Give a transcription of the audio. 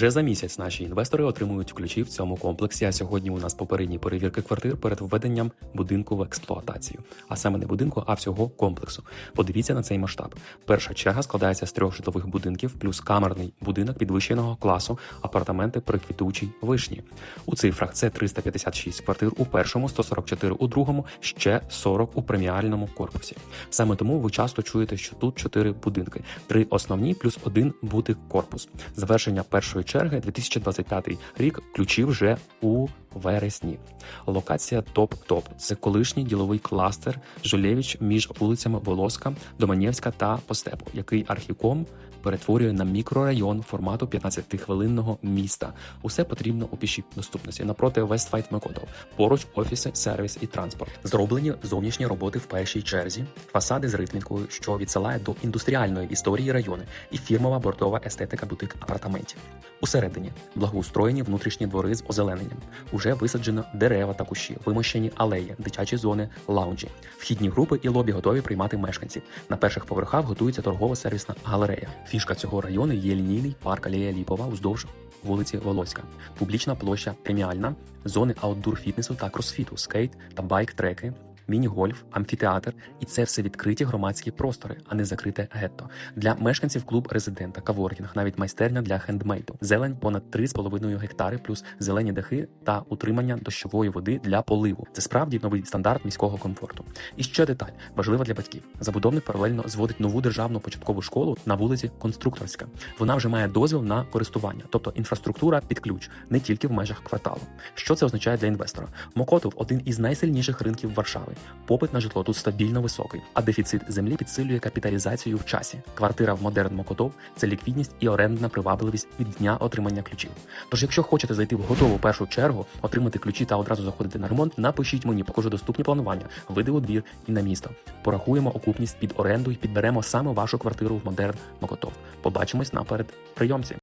Вже за місяць наші інвестори отримують ключі в цьому комплексі. А сьогодні у нас попередні перевірки квартир перед введенням будинку в експлуатацію, а саме не будинку, а всього комплексу. Подивіться на цей масштаб. Перша черга складається з трьох житлових будинків, плюс камерний будинок підвищеного класу, апартаменти при квітучій вишні. У цифрах це 356 квартир у першому, 144 у другому, ще 40 у преміальному корпусі. Саме тому ви часто чуєте, що тут чотири будинки: три основні плюс один бутик корпус. Завершення першої черги 2025 рік. Ключі вже у вересні. Локація топ-топ. Це колишній діловий кластер Жулєвіч між вулицями Волоска, Доманєвська та Постепу, який архіком перетворює на мікрорайон формату 15-хвилинного міста. Усе потрібно у пішій доступності напроти Вестфайт Мекотов. Поруч офіси, сервіс і транспорт. Зроблені зовнішні роботи в першій черзі, фасади з ритмікою, що відсилає до індустріальної історії району, і фірмова бортова естетика бутик апартаментів. Усередині благоустроєні внутрішні двори з озелененням. Уже висаджено дерева та кущі, вимощені алеї, дитячі зони, лаунджі. Вхідні групи і лобі готові приймати мешканців. На перших поверхах готується торгово-сервісна галерея. Фішка цього району є лінійний парк Алея Ліпова уздовж вулиці Волоська, публічна площа преміальна, зони аутдор фітнесу та кросфіту, скейт та байк-треки. Міні-гольф, амфітеатр, і це все відкриті громадські простори, а не закрите гетто. Для мешканців клуб резидента, каворкінг, навіть майстерня для хендмейду, зелень понад 3,5 гектари, плюс зелені дахи та утримання дощової води для поливу. Це справді новий стандарт міського комфорту. І ще деталь важлива для батьків. Забудовник паралельно зводить нову державну початкову школу на вулиці Конструкторська. Вона вже має дозвіл на користування, тобто інфраструктура під ключ, не тільки в межах кварталу. Що це означає для інвестора? Мокотов один із найсильніших ринків Варшави. Попит на житло тут стабільно високий, а дефіцит землі підсилює капіталізацію в часі. Квартира в модерн Мокотов це ліквідність і орендна привабливість від дня отримання ключів. Тож, якщо хочете зайти в готову першу чергу, отримати ключі та одразу заходити на ремонт, напишіть мені, покажу доступні планування, види у двір і на місто. Порахуємо окупність під оренду і підберемо саме вашу квартиру в модерн Мокотов. Побачимось на передприйомці.